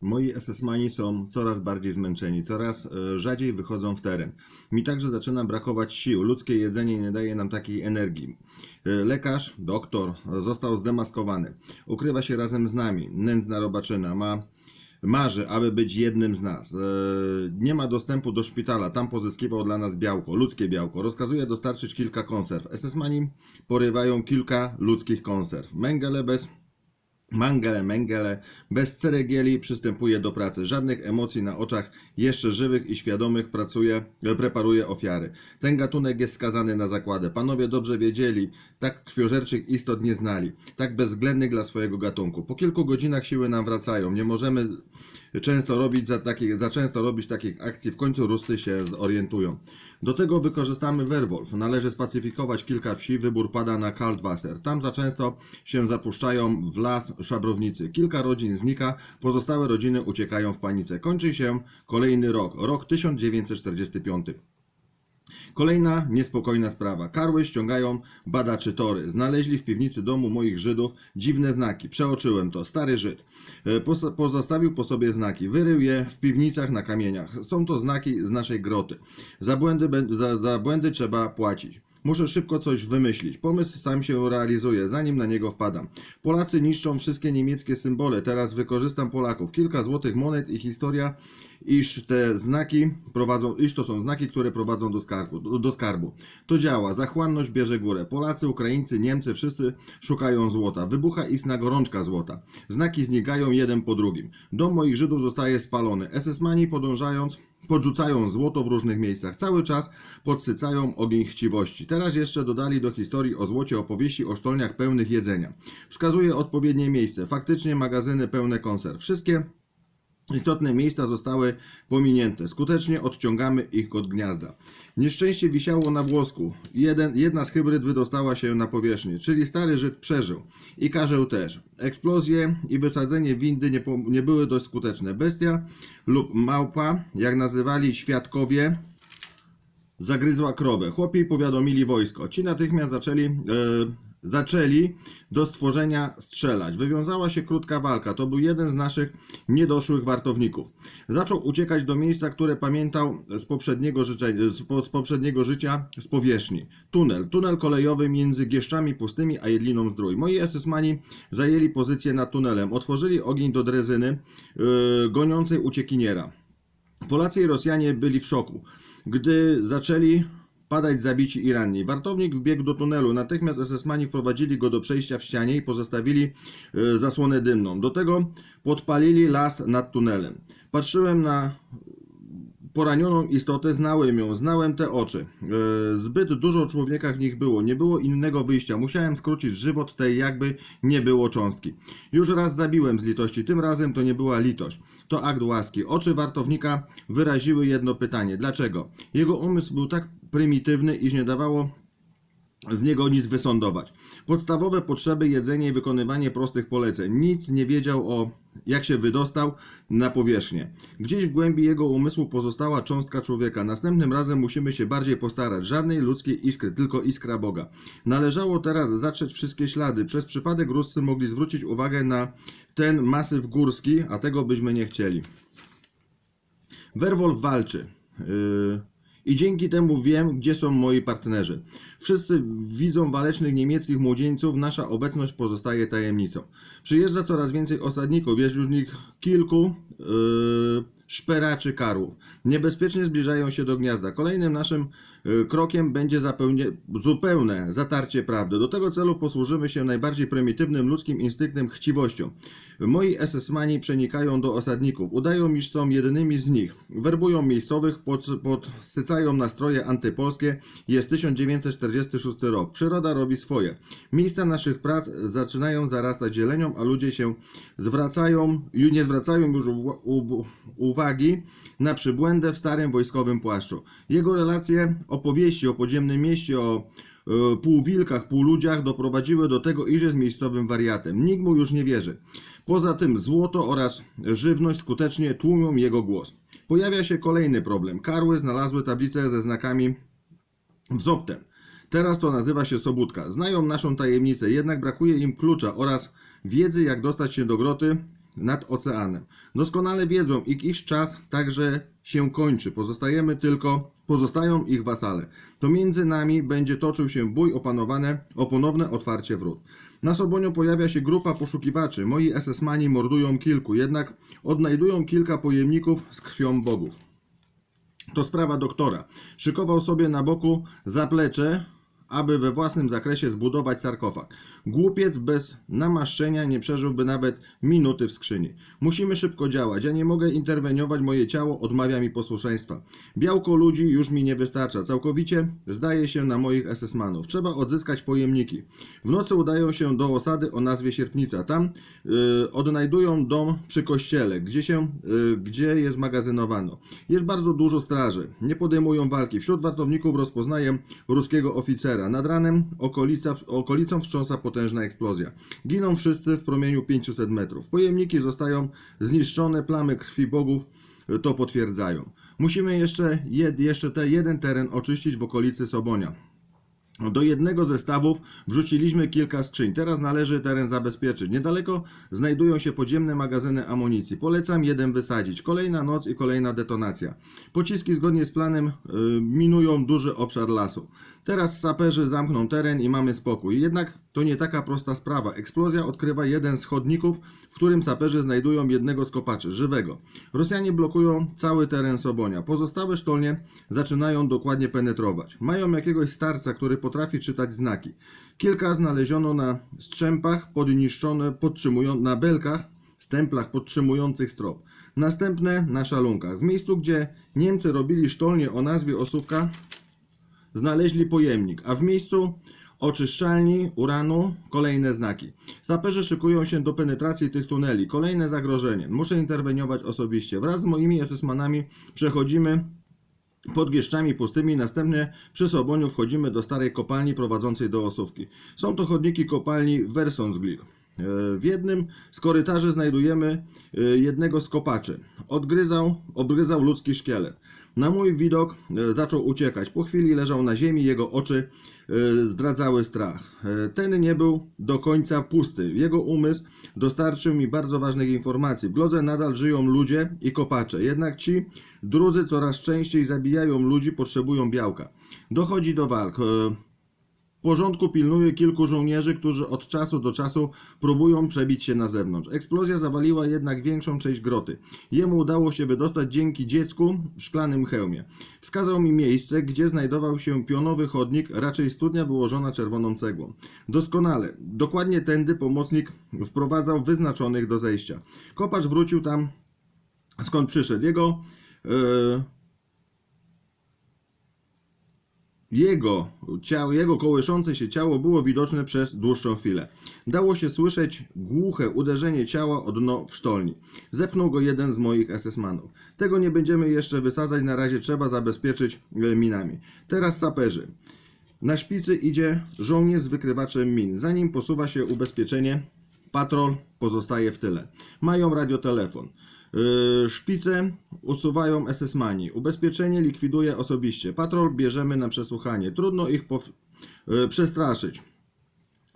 Moi SS-mani są coraz bardziej zmęczeni, coraz e, rzadziej wychodzą w teren. Mi także zaczyna brakować sił. Ludzkie jedzenie nie daje nam takiej energii. E, Lekarz, doktor, został zdemaskowany. Ukrywa się razem z nami. Nędzna robaczyna ma marzy, aby być jednym z nas. E, Nie ma dostępu do szpitala, tam pozyskiwał dla nas białko, ludzkie białko. Rozkazuje dostarczyć kilka konserw. SS-mani porywają kilka ludzkich konserw. Mengele bez Mangele, mengele, bez ceregieli przystępuje do pracy. Żadnych emocji na oczach jeszcze żywych i świadomych pracuje, e, preparuje ofiary. Ten gatunek jest skazany na zakładę. Panowie dobrze wiedzieli, tak krwiożerczych istot nie znali, tak bezwzględnych dla swojego gatunku. Po kilku godzinach siły nam wracają. Nie możemy często robić za, takich, za często robić takich akcji. W końcu Ruscy się zorientują. Do tego wykorzystamy Werwolf. Należy spacyfikować kilka wsi. Wybór pada na Kaltwasser. Tam za często się zapuszczają w las szabrownicy. Kilka rodzin znika, pozostałe rodziny uciekają w panice. Kończy się kolejny rok, rok 1945. Kolejna niespokojna sprawa. Karły ściągają badaczy tory. Znaleźli w piwnicy domu moich Żydów dziwne znaki. Przeoczyłem to. Stary Żyd. E, Pozostawił po sobie znaki. Wyrył je w piwnicach na kamieniach. Są to znaki z naszej groty. Za błędy, za, za błędy trzeba płacić. Muszę szybko coś wymyślić. Pomysł sam się realizuje, zanim na niego wpadam. Polacy niszczą wszystkie niemieckie symbole. Teraz wykorzystam Polaków. Kilka złotych monet i historia, iż te znaki prowadzą, iż to są znaki, które prowadzą do skarbu. Do, do skarbu. To działa. Zachłanność bierze górę. Polacy, Ukraińcy, Niemcy, wszyscy szukają złota. Wybucha istna gorączka złota. Znaki znikają jeden po drugim. Dom moich Żydów zostaje spalony. SS-mani podążając podrzucają złoto w różnych miejscach. Cały czas podsycają ogień chciwości. Teraz jeszcze dodali do historii o złocie opowieści o sztolniach pełnych jedzenia. Wskazuje odpowiednie miejsce. Faktycznie magazyny pełne konserw. Wszystkie Istotne miejsca zostały pominięte. Skutecznie odciągamy ich od gniazda. Nieszczęście wisiało na włosku. Jeden, jedna z hybryd wydostała się na powierzchnię, czyli stary Żyd przeżył. I karzeł też. Eksplozje i wysadzenie windy nie, nie były dość skuteczne. Bestia lub małpa, jak nazywali świadkowie, zagryzła krowę. Chłopi powiadomili wojsko. Ci natychmiast zaczęli, e, zaczęli do stworzenia strzelać. Wywiązała się krótka walka. To był jeden z naszych niedoszłych wartowników. Zaczął uciekać do miejsca, które pamiętał z poprzedniego, z, po, z poprzedniego życia z powierzchni. Tunel. Tunel kolejowy między Gieszczami Pustymi a Jedliną Zdrój. Moi SS-mani zajęli pozycję nad tunelem. Otworzyli ogień do drezyny yy, goniącej uciekiniera. Polacy i Rosjanie byli w szoku, gdy zaczęli padać zabici i ranni. Wartownik wbiegł do tunelu. Natychmiast SS-mani wprowadzili go do przejścia w ścianie i pozostawili e, zasłonę dymną. Do tego podpalili las nad tunelem. Patrzyłem na poranioną istotę, znałem ją, znałem te oczy. E, zbyt dużo człowieka w nich było, nie było innego wyjścia. Musiałem skrócić żywot tej jakby nie było cząstki. Już raz zabiłem z litości, tym razem to nie była litość. To akt łaski. Oczy wartownika wyraziły jedno pytanie. Dlaczego? Jego umysł był tak prymitywny, iż nie dawało z niego nic wysądować. Podstawowe potrzeby, jedzenie i wykonywanie prostych poleceń. Nic nie wiedział o jak się wydostał na powierzchnię. Gdzieś w głębi jego umysłu pozostała cząstka człowieka. Następnym razem musimy się bardziej postarać. Żadnej ludzkiej iskry, tylko iskra Boga. Należało teraz zatrzeć wszystkie ślady. Przez przypadek Ruscy mogli zwrócić uwagę na ten masyw górski, a tego byśmy nie chcieli. Werwolf walczy. Yy, I dzięki temu wiem, gdzie są moi partnerzy. Wszyscy widzą walecznych niemieckich młodzieńców, nasza obecność pozostaje tajemnicą. Przyjeżdża coraz więcej osadników, jest już nich kilku yy, szperaczy karłów. Niebezpiecznie zbliżają się do gniazda. Kolejnym naszym yy, krokiem będzie zapełnie, zupełne zatarcie prawdy. Do tego celu posłużymy się najbardziej prymitywnym ludzkim instynktem chciwością. Moi SS-mani przenikają do osadników, udają, iż są jedynymi z nich. Werbują miejscowych, pod, podsycają nastroje antypolskie. Jest 1946 rok. Przyroda robi swoje. Miejsca naszych prac zaczynają zarastać zielenią, a ludzie się zwracają, nie zwracają już u, u, uwagi na przybłędę w starym wojskowym płaszczu. Jego relacje, opowieści o podziemnym mieście, o e, półwilkach, półludziach doprowadziły do tego, iż jest miejscowym wariatem. Nikt mu już nie wierzy. Poza tym złoto oraz żywność skutecznie tłumią jego głos. Pojawia się kolejny problem. Karły znalazły tablicę ze znakami wzoptem. Teraz to nazywa się Sobótka. Znają naszą tajemnicę, jednak brakuje im klucza oraz wiedzy, jak dostać się do groty nad oceanem. Doskonale wiedzą, iż ich czas także się kończy. Pozostajemy tylko, pozostają ich wasale. To między nami będzie toczył się bój opanowane, o ponowne otwarcie wrót. Na Soboniu pojawia się grupa poszukiwaczy. Moi SS-mani mordują kilku, jednak odnajdują kilka pojemników z krwią bogów. To sprawa doktora. Szykował sobie na boku zaplecze, aby we własnym zakresie zbudować sarkofag. Głupiec bez namaszczenia nie przeżyłby nawet minuty w skrzyni. Musimy szybko działać. Ja nie mogę interweniować, moje ciało odmawia mi posłuszeństwa. Białko ludzi już mi nie wystarcza. Całkowicie zdaje się na moich SS-manów. Trzeba odzyskać pojemniki. W nocy udają się do osady o nazwie Sierpnica. Tam y, odnajdują dom przy kościele, gdzie, się, y, gdzie je zmagazynowano. Jest bardzo dużo straży. Nie podejmują walki. Wśród wartowników rozpoznaję ruskiego oficera. Nad ranem okolica, okolicą wstrząsa potężna eksplozja. Giną wszyscy w promieniu 500 metrów. Pojemniki zostają zniszczone, plamy krwi bogów to potwierdzają. Musimy jeszcze, jed, jeszcze te jeden teren oczyścić w okolicy Sobonia. Do jednego ze stawów wrzuciliśmy kilka skrzyń. Teraz należy teren zabezpieczyć. Niedaleko znajdują się podziemne magazyny amunicji. Polecam jeden wysadzić. Kolejna noc i kolejna detonacja. Pociski zgodnie z planem y, minują duży obszar lasu. Teraz saperzy zamkną teren i mamy spokój. Jednak to nie taka prosta sprawa. Eksplozja odkrywa jeden z chodników, w którym saperzy znajdują jednego z kopaczy, żywego. Rosjanie blokują cały teren Sobonia. Pozostałe sztolnie zaczynają dokładnie penetrować. Mają jakiegoś starca, który potrafi czytać znaki. Kilka znaleziono na strzępach podniszczone, podtrzymują na belkach, stemplach podtrzymujących strop. Następne na szalunkach. W miejscu, gdzie Niemcy robili sztolnię o nazwie Osówka, znaleźli pojemnik, a w miejscu oczyszczalni uranu kolejne znaki. Saperzy szykują się do penetracji tych tuneli. Kolejne zagrożenie. Muszę interweniować osobiście. Wraz z moimi SS-manami przechodzimy pod gieszczami pustymi, następnie przy Soboniu wchodzimy do starej kopalni prowadzącej do Osówki. Są to chodniki kopalni Wersonsglir. W jednym z korytarzy znajdujemy e, jednego z kopaczy. Odgryzał, obgryzał ludzki szkielet. Na mój widok e, zaczął uciekać. Po chwili leżał na ziemi, jego oczy e, zdradzały strach. Ten nie był do końca pusty. Jego umysł dostarczył mi bardzo ważnych informacji. W Glodze nadal żyją ludzie i kopacze, jednak ci drudzy coraz częściej zabijają ludzi, potrzebują białka. Dochodzi do walk. Porządku pilnuje kilku żołnierzy, którzy od czasu do czasu próbują przebić się na zewnątrz. Eksplozja zawaliła jednak większą część groty. Jemu udało się wydostać dzięki dziecku w szklanym hełmie. Wskazał mi miejsce, gdzie znajdował się pionowy chodnik, raczej studnia wyłożona czerwoną cegłą. Doskonale. Dokładnie tędy pomocnik wprowadzał wyznaczonych do zejścia. Kopacz wrócił tam, skąd przyszedł. Jego... Yy, Jego ciało, jego kołyszące się ciało było widoczne przez dłuższą chwilę. Dało się słyszeć głuche uderzenie ciała o dno w sztolni. Zepnął go jeden z moich SS-manów. Tego nie będziemy jeszcze wysadzać, na razie trzeba zabezpieczyć e, minami. Teraz saperzy. Na szpicy idzie żołnierz z wykrywaczem min. Za nim posuwa się ubezpieczenie. Patrol pozostaje w tyle. Mają radiotelefon. Yy, Szpice usuwają SS-mani. Ubezpieczenie likwiduje osobiście. Patrol bierzemy na przesłuchanie. Trudno ich yy, przestraszyć.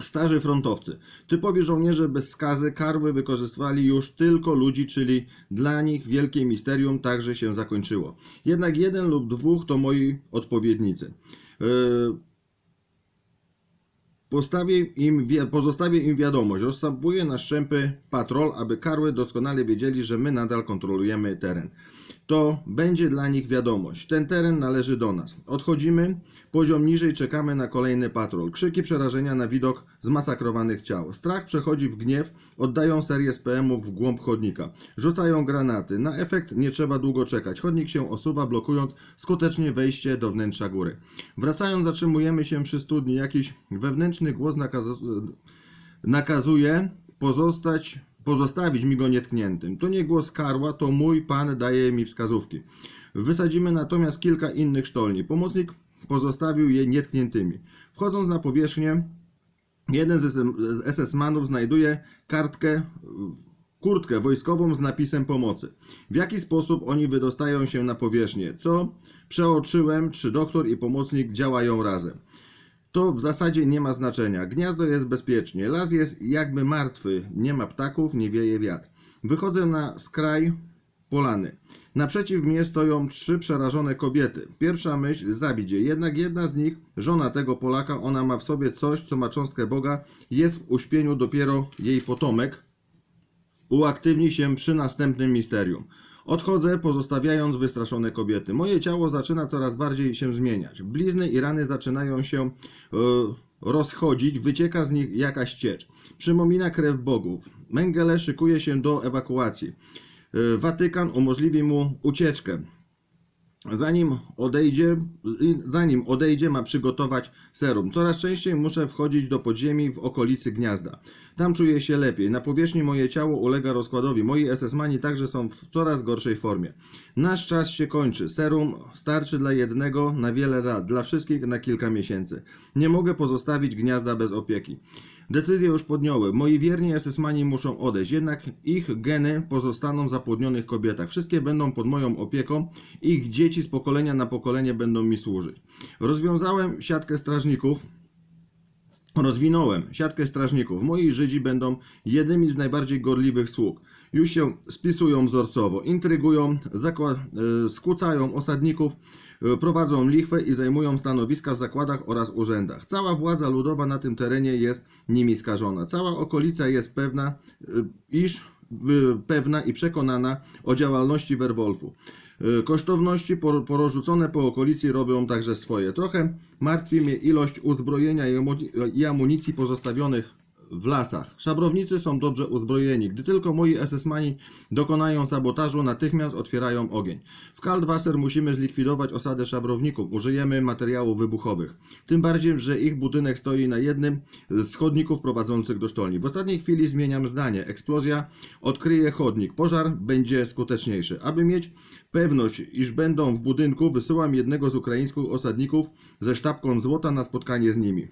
Starzy frontowcy. Typowi żołnierze bez skazy karły wykorzystywali już tylko ludzi, czyli dla nich wielkie misterium także się zakończyło. Jednak jeden lub dwóch to moi odpowiednicy. Yy, Postawię im, wi- pozostawię im wiadomość. Rozstępuję na szczępy patrol, aby karły doskonale wiedzieli, że my nadal kontrolujemy teren. To będzie dla nich wiadomość. Ten teren należy do nas. Odchodzimy, poziom niżej czekamy na kolejny patrol. Krzyki przerażenia na widok zmasakrowanych ciał. Strach przechodzi w gniew, oddają serię z PM-ów w głąb chodnika. Rzucają granaty. Na efekt nie trzeba długo czekać. Chodnik się osuwa, blokując skutecznie wejście do wnętrza góry. Wracając, zatrzymujemy się przy studni. Jakiś wewnętrzny głos nakazu- nakazuje pozostać, pozostawić mi go nietkniętym. To nie głos karła, to mój pan daje mi wskazówki. Wysadzimy natomiast kilka innych sztolni. Pomocnik pozostawił je nietkniętymi. Wchodząc na powierzchnię, jeden z SM z SS-manów znajduje kartkę, kurtkę wojskową z napisem pomocy. W jaki sposób oni wydostają się na powierzchnię? Co przeoczyłem, czy doktor i pomocnik działają razem. To w zasadzie nie ma znaczenia. Gniazdo jest bezpiecznie. Las jest jakby martwy. Nie ma ptaków, nie wieje wiatr. Wychodzę na skraj polany. Naprzeciw mnie stoją trzy przerażone kobiety. Pierwsza myśl zabić je. Jednak jedna z nich, żona tego Polaka, ona ma w sobie coś, co ma cząstkę Boga, jest w uśpieniu dopiero jej potomek, uaktywni się przy następnym misterium. Odchodzę, pozostawiając wystraszone kobiety. Moje ciało zaczyna coraz bardziej się zmieniać. Blizny i rany zaczynają się e, rozchodzić, wycieka z nich jakaś ciecz. Przymomina krew bogów. Mengele szykuje się do ewakuacji. E, Watykan umożliwi mu ucieczkę. Zanim odejdzie, zanim odejdzie, ma przygotować serum. Coraz częściej muszę wchodzić do podziemi w okolicy gniazda. Tam czuję się lepiej. Na powierzchni moje ciało ulega rozkładowi. Moi SS-mani także są w coraz gorszej formie. Nasz czas się kończy. Serum starczy dla jednego na wiele lat, dla wszystkich na kilka miesięcy. Nie mogę pozostawić gniazda bez opieki. Decyzję już podjąłem. Moi wierni SS-mani muszą odejść, jednak ich geny pozostaną w zapłodnionych kobietach. Wszystkie będą pod moją opieką, ich dzieci z pokolenia na pokolenie będą mi służyć. Rozwiązałem siatkę strażników, Rozwinąłem siatkę strażników. Moi Żydzi będą jednymi z najbardziej gorliwych sług. Już się spisują wzorcowo, intrygują, e, skłócają osadników, prowadzą lichwę i zajmują stanowiska w zakładach oraz urzędach. Cała władza ludowa na tym terenie jest nimi skażona. Cała okolica jest pewna, e, iż e, pewna i przekonana o działalności Werwolfu. E, Kosztowności por- porozrzucone po okolicy robią także swoje. Trochę martwi mnie ilość uzbrojenia i amunicji pozostawionych w lasach. Szabrownicy są dobrze uzbrojeni. Gdy tylko moi SS-mani dokonają sabotażu, natychmiast otwierają ogień. W Kaldwasser musimy zlikwidować osadę szabrowników. Użyjemy materiałów wybuchowych. Tym bardziej, że ich budynek stoi na jednym z chodników prowadzących do sztolni. W ostatniej chwili zmieniam zdanie. Eksplozja odkryje chodnik. Pożar będzie skuteczniejszy. Aby mieć pewność, iż będą w budynku, wysyłam jednego z ukraińskich osadników ze sztabką złota na spotkanie z nimi.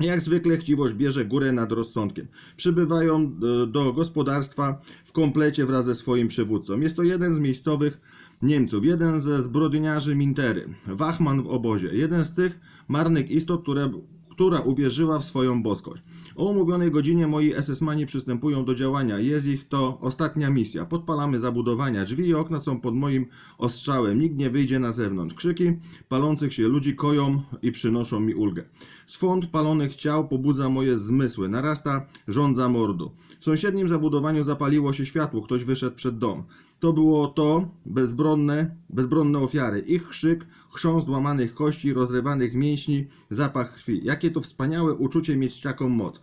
Jak zwykle chciwość bierze górę nad rozsądkiem. Przybywają e, do gospodarstwa w komplecie wraz ze swoim przywódcą. Jest to jeden z miejscowych Niemców, jeden ze zbrodniarzy Mintery, Wachman w obozie, jeden z tych marnych istot, które, która uwierzyła w swoją boskość. O umówionej godzinie moi SS-mani przystępują do działania. Jest ich to ostatnia misja. Podpalamy zabudowania. Drzwi i okna są pod moim ostrzałem. Nikt nie wyjdzie na zewnątrz. Krzyki palących się ludzi koją i przynoszą mi ulgę. Swąd palonych ciał pobudza moje zmysły. Narasta żądza mordu. W sąsiednim zabudowaniu zapaliło się światło. Ktoś wyszedł przed dom. To było to bezbronne, bezbronne ofiary. Ich krzyk, chrząst łamanych kości, rozrywanych mięśni, zapach krwi. Jakie to wspaniałe uczucie mieć taką moc.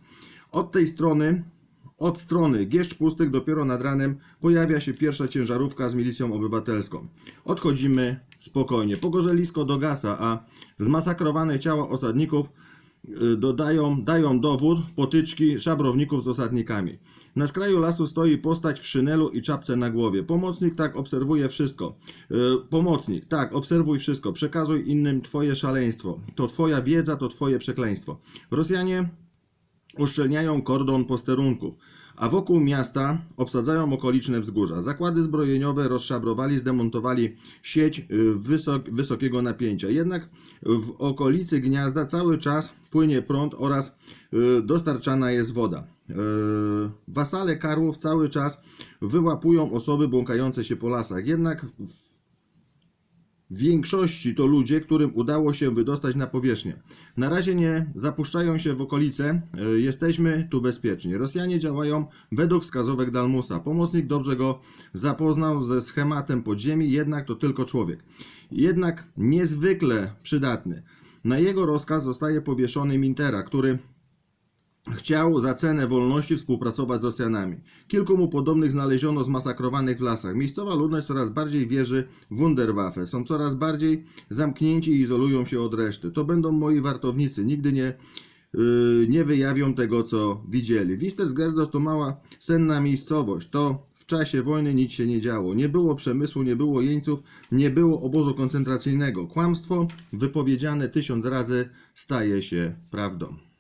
Od tej strony, od strony Gieszcz Pustych dopiero nad ranem pojawia się pierwsza ciężarówka z milicją obywatelską. Odchodzimy spokojnie. Pogorzelisko dogasa, a zmasakrowane ciała osadników dodają, dają dowód potyczki szabrowników z osadnikami. Na skraju lasu stoi postać w szynelu i czapce na głowie. Pomocnik tak obserwuje wszystko. Y, pomocnik, tak, obserwuj wszystko. Przekazuj innym twoje szaleństwo. To twoja wiedza, to twoje przekleństwo. Rosjanie uszczelniają kordon posterunków, a wokół miasta obsadzają okoliczne wzgórza. Zakłady zbrojeniowe rozszabrowali, zdemontowali sieć y, wysok, wysokiego napięcia. Jednak w okolicy gniazda cały czas płynie prąd oraz y, dostarczana jest woda. Y, Wasale karłów cały czas wyłapują osoby błąkające się po lasach. Jednak w większości to ludzie, którym udało się wydostać na powierzchnię. Na razie nie zapuszczają się w okolice, e, jesteśmy tu bezpieczni. Rosjanie działają według wskazówek Dalmusa. Pomocnik dobrze go zapoznał ze schematem podziemi, jednak to tylko człowiek. Jednak niezwykle przydatny. Na jego rozkaz zostaje powieszony Mintera, który Chciał za cenę wolności współpracować z Rosjanami. Kilku mu podobnych znaleziono zmasakrowanych w lasach. Miejscowa ludność coraz bardziej wierzy w Wunderwaffe. Są coraz bardziej zamknięci i izolują się od reszty. To będą moi wartownicy. Nigdy nie, yy, nie wyjawią tego, co widzieli. Wistersgerdos to mała, senna miejscowość. To w czasie wojny nic się nie działo. Nie było przemysłu, nie było jeńców, nie było obozu koncentracyjnego. Kłamstwo wypowiedziane tysiąc razy staje się prawdą.